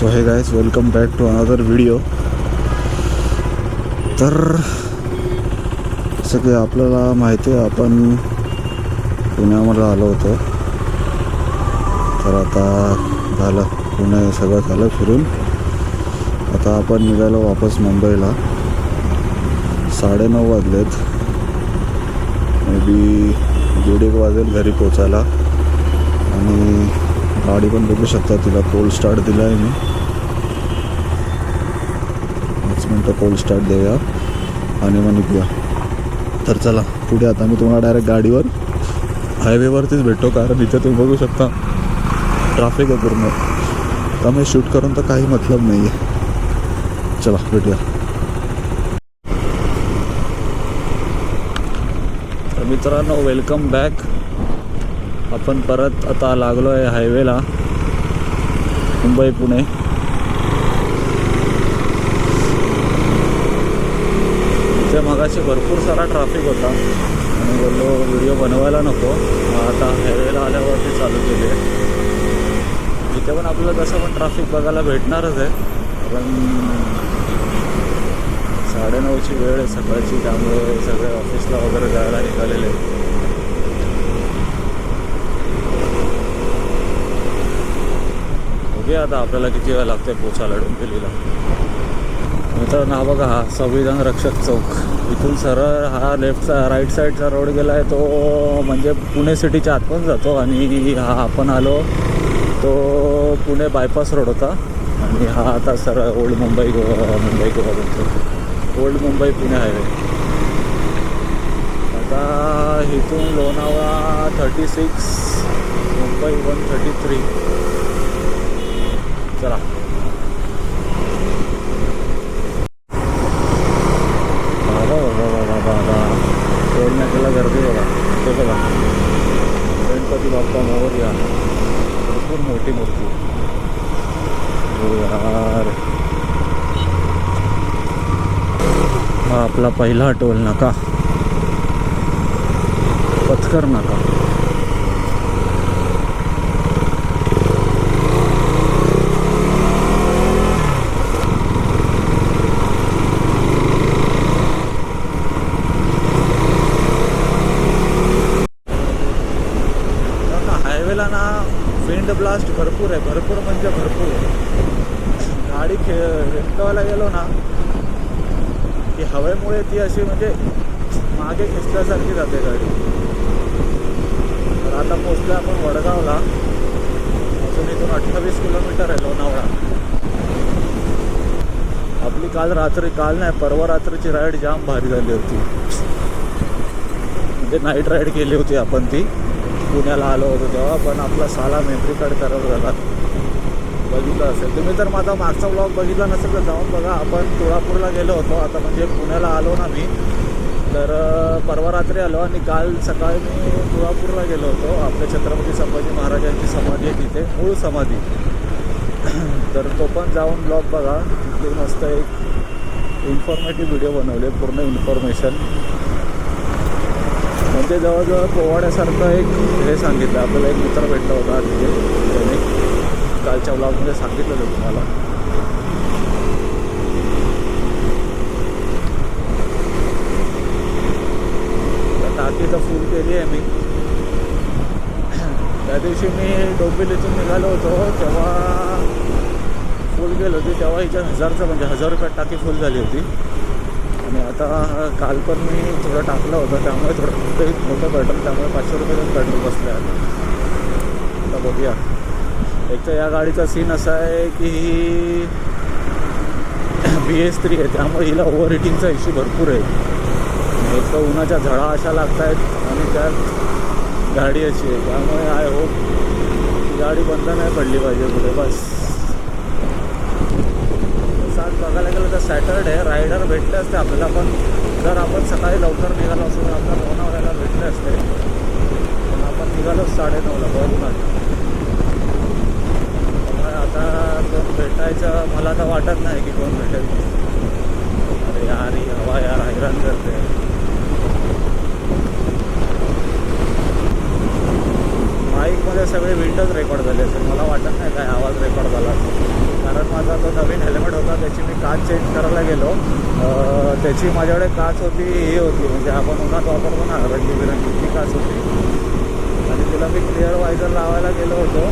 So hey guys welcome back to another video तर सगळे आपल्याला माहिती आहे आपण पुण्यामध्ये आलो होतो. तर आता झालं पुणे सगळं झालं फिरून. आता आपण निघालो वापस मुंबईला. साडेनऊ वाजलेत. मे बी दीड एक वाजेल घरी पोचायला. आणि गाडी पण बघू शकता तिला कोल्ड स्टार्ट दिला आहे मी. पाच कॉल स्टार्ट देऊया. आणि मग निघूया. तर चला पुढे आता मी तुम्हाला डायरेक्ट गाडीवर हायवेवरतीच भेटतो कारण इथे तुम्ही बघू शकता ट्रॅफिक आहे पूर्ण. त्यामुळे शूट करून तर काही मतलब नाही आहे चला भेटूया. तर मित्रांनो वेलकम बॅक आपण परत आता लागलो आहे हायवेला मुंबई पुणे इथे मगाशी भरपूर सारा ट्रॅफिक होता. आणि बोललो व्हिडिओ बनवायला नको. आता हायवेला आल्यावरती चालू केले इथे पण आपल्याला तसं पण ट्रॅफिक बघायला भेटणारच आहे. पण साडेनऊची वेळ आहे सकाळची त्यामुळे सगळे ऑफिसला वगैरे जायला निघालेले आहेत. आता आपल्याला किती वेळ लागते पोचायला डोंबिवलीला मित्रांनो हा बघा हा संविधान रक्षक चौक. इथून सरळ हा लेफ्टचा राईट साईडचा रोड गेला आहे तो म्हणजे पुणे सिटीच्या आत पण जातो आणि हा आपण आलो तो पुणे बायपास रोड होता. आणि हा आता सरळ ओल्ड मुंबई गोवा मुंबई गोवा बनतो ओल्ड मुंबई पुणे हायवे आता इथून Lonavala thirty six Mumbai one thirty three चला बाबा बाबा बाबा बाबा टोल नाक्याला गर्दी बघा ते बघा गणपती बाप्पा मोरया भरपूर मोठी मूर्ती हो यार हा आपला पहिला टोल नाका. पथकर नाका. हायवेला ना विंड ब्लास्ट भरपूर आहे. भरपूर म्हणजे भरपूर. गाडी खे रेंटवायला गेलो ना की हवेमुळे ती अशी म्हणजे मागे खेचल्यासारखी जाते गाडी. तर आता पोचलो आपण वडगावला अजून इथून अठ्ठावीस किलोमीटर आहे लोणावळा. आपली काल रात्री काल नाही परवा रात्रीची राईड जाम भारी झाली होती. म्हणजे नाईट राईड केली होती आपण ती. पुण्याला आलो होतो तेव्हा पण आपला साला मेमरी कार्ड खराब झाला बघितलं असेल. तुम्ही तर माझा मागचा ब्लॉग बघितला नसेल तर जाऊन बघा. आपण तुळापूरला गेलो होतो. आता म्हणजे पुण्याला आलो ना मी. तर परवा रात्री आलो आणि काल सकाळी मी तुळापूरला गेलो होतो. आपल्या छत्रपती संभाजी महाराजांची समाधी आहे तिथे. मूळ समाधी. तर तो पण जाऊन ब्लॉग बघा. तिथे मस्त एक इन्फॉर्मेटिव्ह व्हिडिओ बनवले. पूर्ण इन्फॉर्मेशन म्हणजे जवळजवळ पोवाड्यासारखं एक हे सांगितलं. आपल्याला एक मित्र भेटला होता तिथे. कालच्या ब्लॉगमध्ये सांगितलं होतं तुम्हाला. टाकी तर फुल केली आहे मी. त्या दिवशी मी डोंबिवलीतून निघालो होतो तेव्हा फुल गेलो होती. तेव्हा हिच्या हजारचं म्हणजे हजार रुपयात टाकी फुल झाली होती. आणि आता काल पण मी थोडं टाकलं होतं त्यामुळे थोडं मोठं मोठं पेट्रोल त्यामुळे पाचशे रुपयाचं पेट्रोल बसलं आहे आता बघूया. एक तर या गाडीचा सीन असा आहे की ही बी एस थ्री आहे त्यामुळे हिला ओव्हर हिटिंगचा इश्यू भरपूर आहे. एक तर उन्हाच्या झळा अशा लागत आहेत आणि त्यात गाडी अशी आहे. त्यामुळे आय होप गाडी बंद नाही पडली पाहिजे पुढे बस. आज बघायला गेलं तर सॅटरडे रायडर भेटले असते आपल्याला पण जर आपण सकाळी लवकर निघालो असतो तर आपल्याला लोणावळ्याला भेटले असते. पण आपण निघालो साडेनऊला बघून त्यामुळे आता कोण भेटायचं मला तर वाटत नाही की कोण भेटेल. अरे यार ही हवा यार हैराण करते. माईकमध्ये सगळे विंडोज रेकॉर्ड झाले असेल. मला वाटत नाही काय आवाज रेकॉर्ड झाला कारण माझा तो नवीन हेल्मेट होता त्याची मी काच चेंज करायला गेलो. त्याची माझ्याकडे काच होती हे होती. म्हणजे आपण उन्हात वापरतो ना रंगीबिरंगी ती काच होती. आणि तिला मी क्लिअर वायझर लावायला गेलो होतो.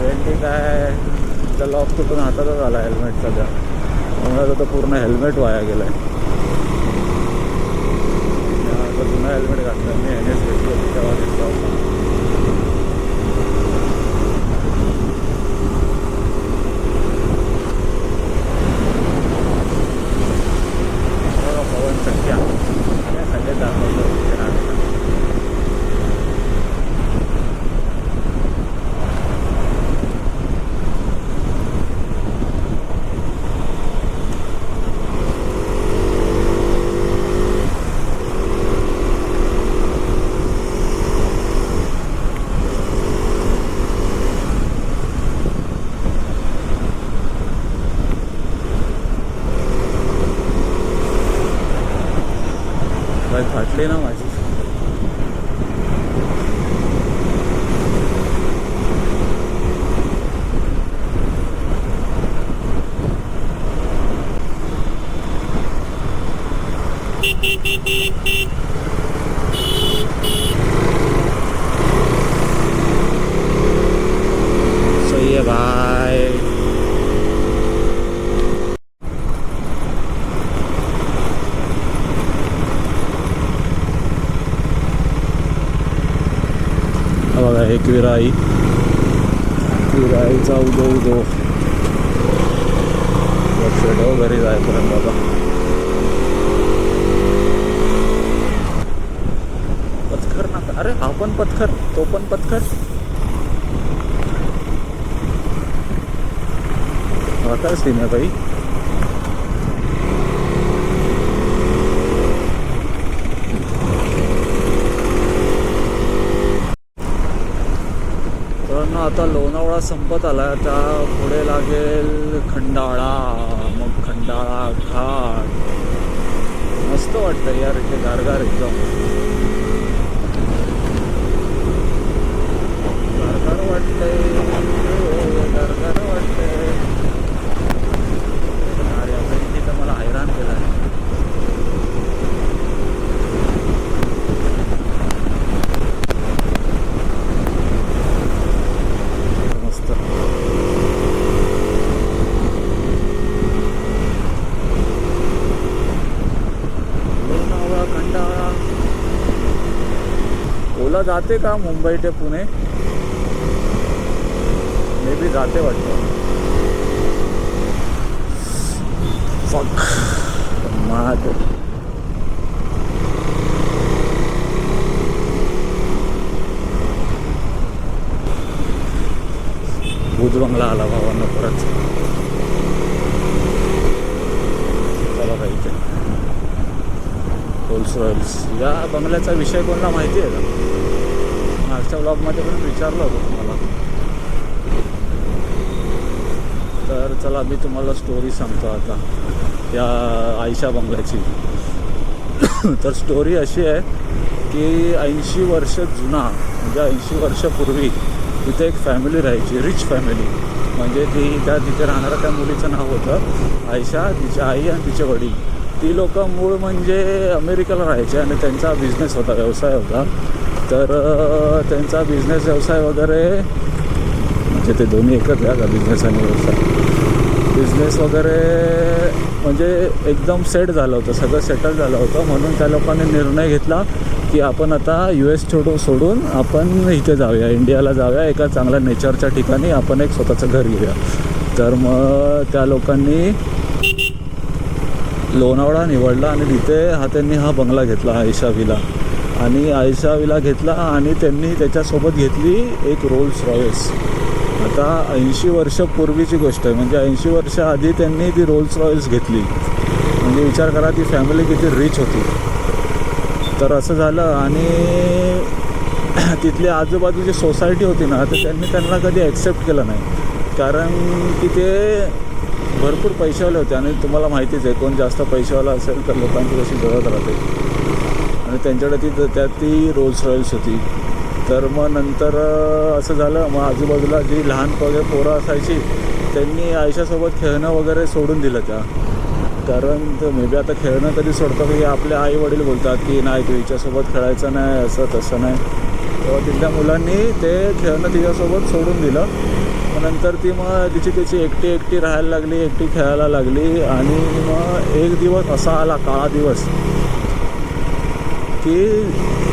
तर काय त्या लॉक तुटून हातातच आला हेल्मेटचा सध्या त्यामुळे आता तो पूर्ण हेल्मेट वाया गेलं आहे आता जुनं हेल्मेट घातलं. मी एन एस घेतलं होता बघा पवन संख्या या संख्येत दाखवतो इथे नाटकात. बाई फाटली ना माझी सही है भाई हा बघा एक विराई विराईचा उदो उदो लक्ष ठेव घरी जायपर्यंत बाबा पत्थर ना अरे हा पण पत्थर. तो पण पत्थर. हा काय सीन आहे बाई तर ना आता लोणावळा संपत आला आता पुढे लागेल खंडाळा मग खंडाळा घाट. मस्त वाटतं यार इथे गारगार एकदम गारगार वाटतंय गारगार वाटतंय अरे आता इथे तर मला हैराण केलं आहे मस्त लोणावळा खंडाळा ओला जाते का मुंबई ते पुणे? मे बी जाते वाटतं. फक महाग आला भावांना परत चला काही इथे सोयल्स या बंगल्याचा विषय कोणाला माहिती आहे? का मागच्या ब्लॉगमध्ये पण विचारलं होतं तुम्हाला. तर चला मी तुम्हाला स्टोरी सांगतो आता या आयशा बंगल्याची. तर स्टोरी अशी आहे की ऐंशी वर्ष जुना म्हणजे ऐंशी वर्षापूर्वी तिथे एक फॅमिली राहायची रिच फॅमिली म्हणजे ती त्या तिथे राहणाऱ्या त्या मुलीचं नाव होतं आयशा तिची आई आणि तिचे वडील. ती लोक मूळ म्हणजे अमेरिकेला राहायचे आणि त्यांचा बिझनेस होता व्यवसाय होता. तर त्यांचा बिझनेस व्यवसाय वगैरे म्हणजे ते दोन्ही एकच घ्या का बिझनेस आणि व्यवसाय. बिझनेस वगैरे म्हणजे एकदम सेट झालं होतं सगळं सेटल झालं होतं. म्हणून त्या लोकांनी निर्णय घेतला की आपण आता यू एस छोडून सोडून आपण इथे जाऊया इंडियाला जाऊया. एका चांगल्या नेचरच्या ठिकाणी आपण एक स्वतःचं घर घेऊया. तर मग त्या लोकांनी लोणावळा निवडला आणि तिथे हा त्यांनी हा बंगला घेतला आयशा विला. आणि आयशा विला घेतला आणि त्यांनी त्याच्यासोबत घेतली एक रोल्स रॉयल्स आता ऐंशी वर्षपूर्वीची गोष्ट आहे. म्हणजे ऐंशी वर्ष आधी त्यांनी ती रोल्स रॉयल्स घेतली. म्हणजे विचार करा ती फॅमिली किती रिच होती. तर असं झालं आणि तिथली आजूबाजूची सोसायटी होती ना तर त्यांनी त्यांना कधी ॲक्सेप्ट केलं नाही. कारण की ते भरपूर पैसेवाले होते आणि तुम्हाला माहितीच आहे कोण जास्त पैसेवाला असेल तर लोकांची कशी जळत राहते. आणि त्यांच्याकडे ती त्यात ती रोल्स रॉयल्स होती. तर मग नंतर असं झालं मग आजूबाजूला जी लहान वगैरे पोरं असायची त्यांनी आयुष्यासोबत खेळणं वगैरे सोडून दिलं त्या. कारण मे बी आता खेळणं कधी सोडतं की आपले आई वडील बोलतात की नाही तू हिच्यासोबत खेळायचं नाही असं तसं नाही. तेव्हा तिथल्या मुलांनी ते खेळणं तिच्यासोबत सोडून दिलं. मग नंतर ती मग तिची तिची एकटी एकटी राहायला लागली एकटी खेळायला लागली आणि मग एक दिवस असा आला काळा दिवस की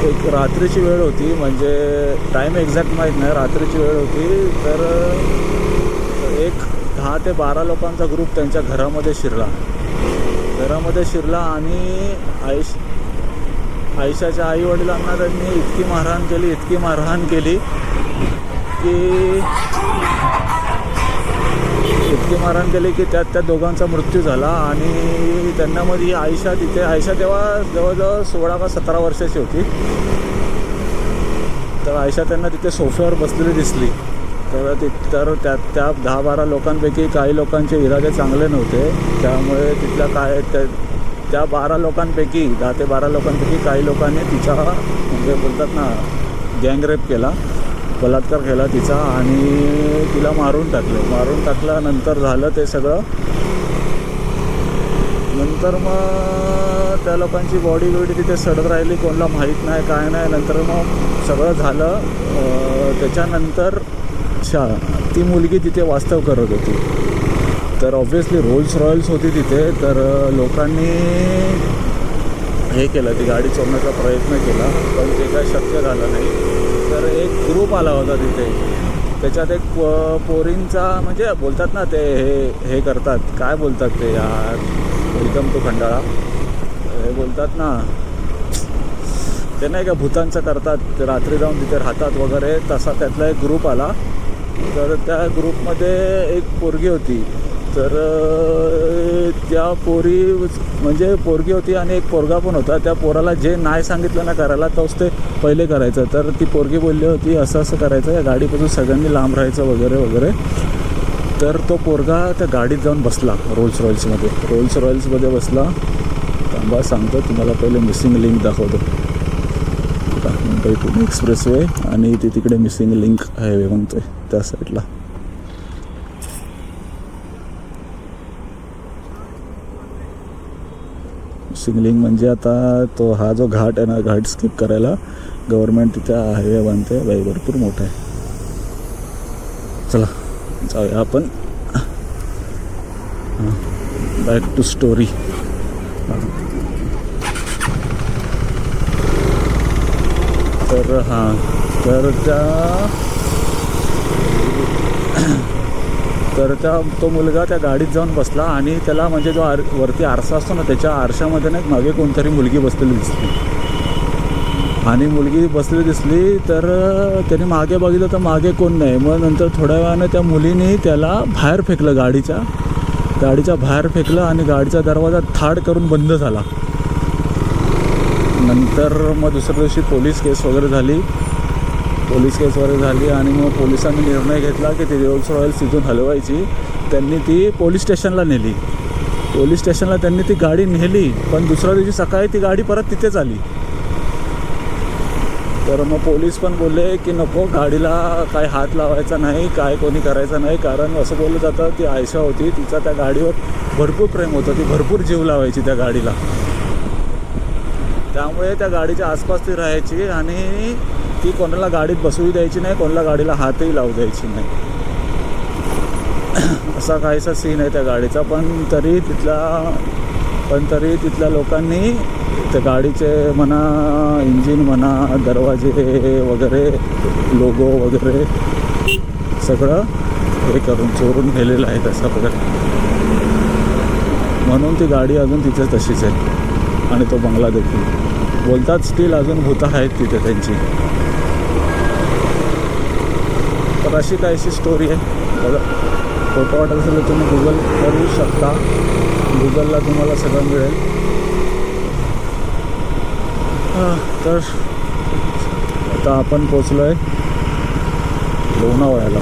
एक रात्रीची वेळ होती म्हणजे टाईम एक्झॅक्ट माहीत नाही रात्रीची वेळ होती. तर एक दहा ते बारा लोकांचा ग्रुप त्यांच्या घरामध्ये शिरला. घरामध्ये शिरला आणि आयुष आयुष्याच्या आई वडिलांना त्यांनी इतकी मारहाण केली इतकी मारहाण केली की इतकी मारहाण केली की त्यात त्या दोघांचा मृत्यू झाला आणि त्यांना मध्ये आयशा तिथे आयशा तेव्हा जवळजवळ सोळा का सतरा वर्षाची होती. तर आयशा त्यांना तिथे सोफ्यावर बसलेली दिसली. तर ति तर त्या त्या दहा बारा लोकांपैकी काही लोकांचे इरादे चांगले नव्हते. त्यामुळे तिथल्या काय त्या त्या बारा लोकांपैकी दहा ते बारा लोकांपैकी काही लोकांनी तिचा म्हणजे बोलतात ना गँगरेप केला. बलात्कार केला तिचा आणि तिला मारून टाकलं. मारून टाकल्यानंतर झालं ते सगळं. नंतर मग त्या लोकांची बॉडी बिडी तिथे सडत राहिली. कोणाला माहीत नाही काय नाही. नंतर मग सगळं झालं. त्याच्यानंतर शा ती मुलगी तिथे वास्तव करत होती. तर ऑब्व्हियसली रोल्स रॉयल्स होती तिथे. तर लोकांनी हे केलं. ती गाडी चोरण्याचा प्रयत्न केला. पण ते काय शक्य झालं नाही. तर एक ग्रुप आला होता तिथे. त्याच्यात एक प- पोरींचा म्हणजे बोलतात ना ते हे हे करतात. काय बोलतात ते यार? Welcome to Khandala? हे बोलतात ना. ते नाही का भूतांचं करतात. रात्री जाऊन तिथे राहतात वगैरे. तसा त्यातला एक ग्रुप आला. तर त्या ग्रुपमध्ये एक पोरगी होती. तर त्या पोरी म्हणजे पोरगी होती आणि एक पोरगा पण होता. त्या पोराला जे नाही सांगितलं ना करायला तोच ते पहिले करायचं. तर ती पोरगी बोलली होती असं असं करायचं या गाडीपासून सगळ्यांनी लांब राहायचं वगैरे वगैरे. तर तो पोरगा त्या गाडीत जाऊन बसला रोल्स रॉयल्समध्ये रोल्स रॉयल्समध्ये बसला. थांबा सांगतो तुम्हाला पहिले मिसिंग लिंक दाखवतो. का मुंबई पुणे एक्सप्रेस वे आणि ती तिकडे मिसिंग लिंक हायवे म्हणतोय त्या साईडला सिंगलिंग म्हणजे आता तो हा जो घाट आहे ना घाट स्किप करायला गव्हर्नमेंट तिथे हायवे बांधते बाई भरपूर मोठा आहे. चला जाऊया आपण. बॅक टू स्टोरी तर हां तर त्या तर त्या तो मुलगा त्या गाडीत जाऊन बसला आणि त्याला म्हणजे जो आर वरती आरसा असतो ना त्याच्या आरशामध्ये ना एक मागे कोणतरी मुलगी बसलेली दिसली. आणि मुलगी बसलेली दिसली तर त्याने मागे बघितलं तर मागे कोण नाही. मग नंतर थोड्या वेळानं त्या मुलीने त्याला बाहेर फेकलं गाडीच्या. गाडीच्या बाहेर फेकलं आणि गाडीचा दरवाजा थाड करून बंद झाला. नंतर मग दुसऱ्या दिवशी पोलीस केस वगैरे झाली. पोलीस केस वगैरे झाली आणि मग पोलिसांनी निर्णय घेतला की ती रोल्स रॉयल्स तिथून हलवायची. त्यांनी ती पोलीस स्टेशनला नेली. पोलीस स्टेशनला त्यांनी ती गाडी नेली पण दुसऱ्या दिवशी सकाळी ती गाडी परत तिथेच आली. तर मग पोलीस पण बोलले की नको गाडीला काय हात लावायचा नाही काय कोणी करायचं नाही कारण असं बोललं जातं ती आयशा होती तिचा त्या गाडीवर भरपूर प्रेम होतं ती भरपूर जीव लावायची त्या गाडीला. त्यामुळे त्या गाडीच्या आसपास ती राहायची आणि ती कोणाला गाडीत बसवू द्यायची नाही कोणाला गाडीला हातही लावू द्यायची नाही. असा काहीसा सीन आहे त्या गाडीचा पण तरी तिथला पण तरी तिथल्या लोकांनी त्या गाडीचे म्हणा इंजिन म्हणा दरवाजे वगैरे लोगो वगैरे सगळं हे करून चोरून गेलेलं आहे तसा वगैरे म्हणून ती गाडी अजून तिथे तशीच आहे. आणि तो बंगला देखील. बोलतात स्टील अजून भूतं आहेत तिथे त्यांची. तर अशी काहीशी स्टोरी आहे. बघा फोटो वाटत असेल तर तुम्ही गुगल करू शकता. गुगलला तुम्हाला सगळं मिळेल. हां, तर आता आपण पोचलो आहे लोणावळ्याला.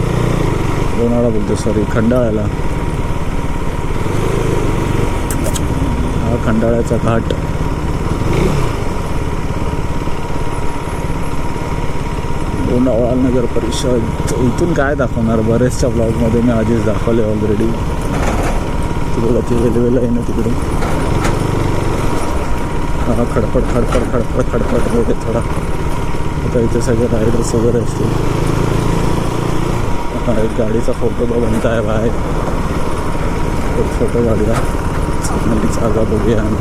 लोणावळा बोलतो सॉरी खंडाळ्याला. हा खंडाळ्याचा घाट. नवाल नगर परिषद. इथून काय दाखवणार? बरेचशा ब्लॉगमध्ये मी आधीच दाखवले ऑलरेडी तिकडं ती रेल्वेला आहे आहे तिकडे. हा खडपड खडपड खडपड खडपड रोड आहे थोडा. आता इथे सगळे रायडर्स वगैरे असतील. हा एक गाडीचा फोटो बनत आहे बाहेर एक फोटो काढला चांगली जागा बघूया. आम्ही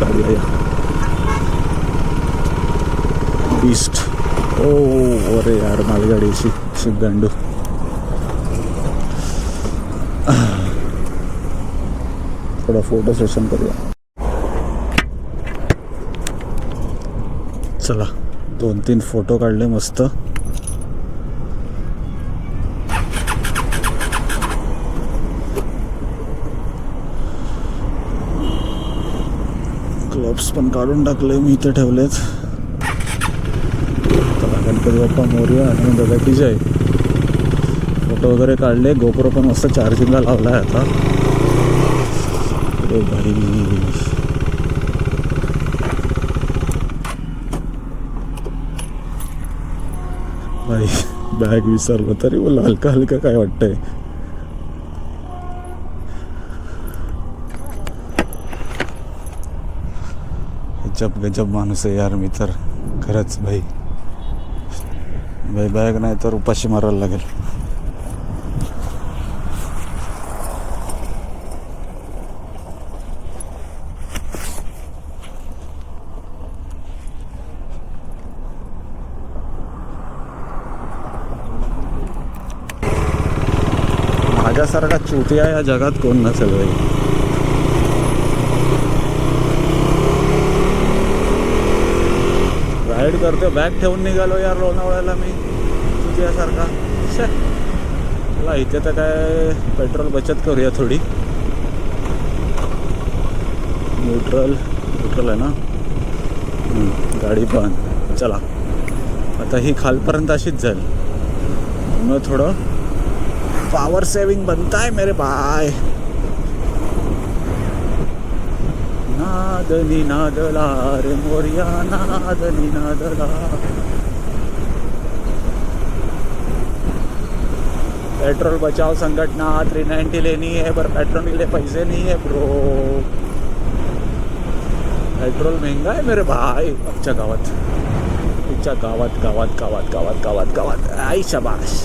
काढूया या ईस्ट ओ अरे यार मालगाडीची सिद्धांडू थोडा फोटो सेशन करूया चला दोन तीन फोटो काढले मस्त ग्लोब्स पण काढून टाकले मी इथे ठेवलेत गणपती बाप्पा मोर्या आणि दादा की जय फोटो वगैरे काढले. गोप्रो पण मस्त चार्जिंगला लावला आहे आता. अरे भाई भाई बॅग विसरलो तरी बोला हलका हलका काय वाटतंय. गजब गजब माणूस आहे यार मी तर. खरंच भाई. भाई बॅग नाही तर उपाशी मारायला लागेल. माझ्यासारखा चुटिया या जगात कोण नसेल भाई राईड करतो. बॅग ठेवून निघालो यार लोणावळ्याला मी. तुझ्यासारखा. शे. चला इथे तर काय पेट्रोल बचत करूया थोडी. न्यूट्रल न्यूट्रल आहे ना? गाडी पण चला. आता ही खालपर्यंत अशीच जाईल. मग थोडं पावर सेविंग बनताय मेरे बाय नादनी नादला रे मोर्या नादनी नादला पेट्रोल बचाव संघटना थ्री नाइन्टी लेनी है, पर पेट्रोल के लिए पैसे नहीं है ब्रो पेट्रोल महँगा है मेरे भाई। आमच्या गावात। तुमच्या गावात गावात गावात गावात गावात गावात। आई शबाश।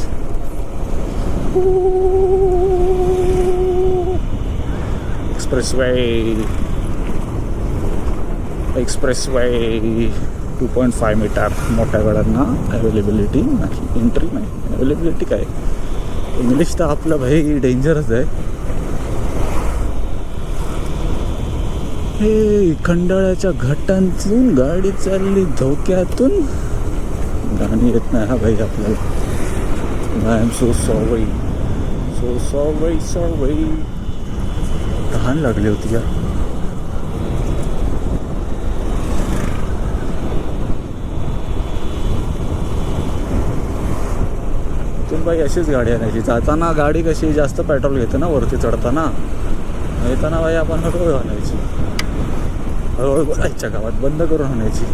Expressway express two point five meter मोठ्या गाड्यांना अवेलेबिलिटी नाही एंट्री नाही. अवेलेबिलिटी काय? इंग्लिश तर आपलं भाई डेंजरच आहे. हे खंडाळ्याच्या घाटांतून गाडी चालली धोक्यातून. गाणी येत नाही हा भाई आपल्याला. I am so sorry so sorry sorry तहान लागली होती यार. इथून बाई अशीच गाडी आणायची. जाताना गाडी कशी जास्त पेट्रोल घेते ना वरती चढताना? येताना बाई आपण हळूहळू आणायची. हळूहळू बोलायच्या गावात बंद करून आणायची.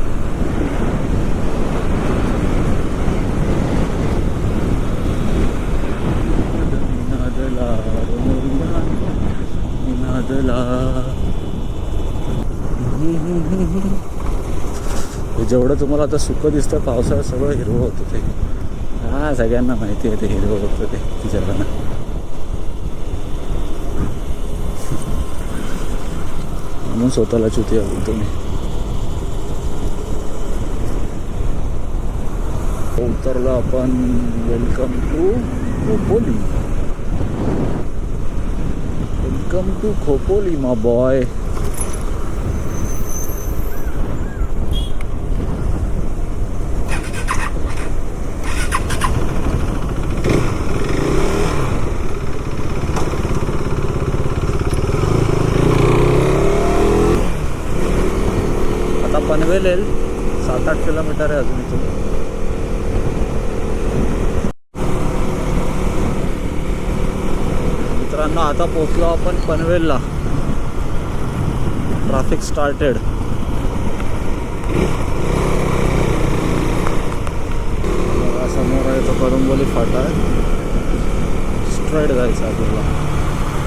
जेवढं तुम्हाला आता सुख दिसतं पावसाळ्यात सगळं हिरवं होतं ते. हा सगळ्यांना माहिती आहे ते हिरवं होतं ते जगानं म्हणून स्वतःला चुती बोलतो मी उतरलो आपण welcome to Khopoli. Welcome to Khopoli मा बॉय आता पनवेल येईल. सात आठ किलोमीटर आहे अजून इथून. मित्रांनो आता पोचलो आपण पनवेलला. ट्रॅफिक स्टार्टेड समोर आहे तो कळंबोली फाटा आहे. स्ट्रेट जायचं आपल्याला.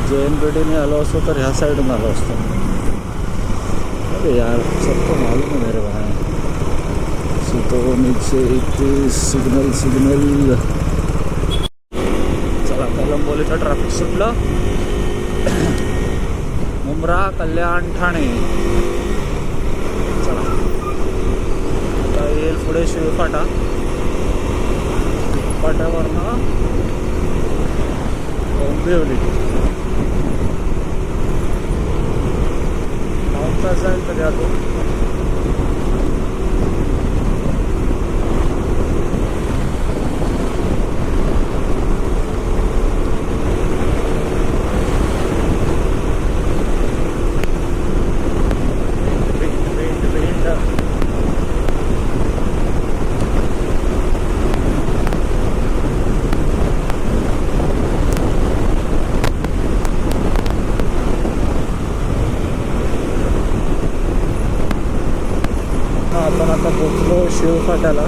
जे एन पी टीने आलो असतो तर ह्या साईडने आलो असतो. अरे यार सबको मालूम है मेरे भाई तो नीचे एक सिग्नल सिग्नल चला कलंबोलीचं ट्रॅफिक सुटलं मुंब्रा कल्याण ठाणे चला आता येईल पुढे शिवफाटा फाट्यावरनं डोंबिवली पाऊन तास जाईल तरी अजून Wind, wind, wind. हा, आपण आता पोचलो शिवफाट्याला.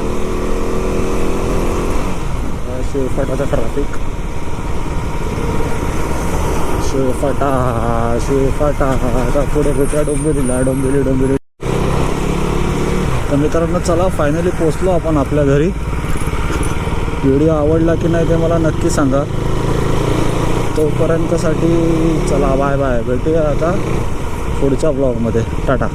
हा, शिवफाट्याचा ट्रॅफिक शिवफाटा शिवफाटा. आता पुढे भेटूया डोंबिवलीला. डोंबिवली डोंबिवली. तर मित्रांनो चला फायनली पोचलो आपण आपल्या घरी. व्हिडिओ आवडला की नाही ते मला नक्की सांगा. तोपर्यंतसाठी चला बाय बाय भेटूया आता पुढच्या ब्लॉगमध्ये टाटा.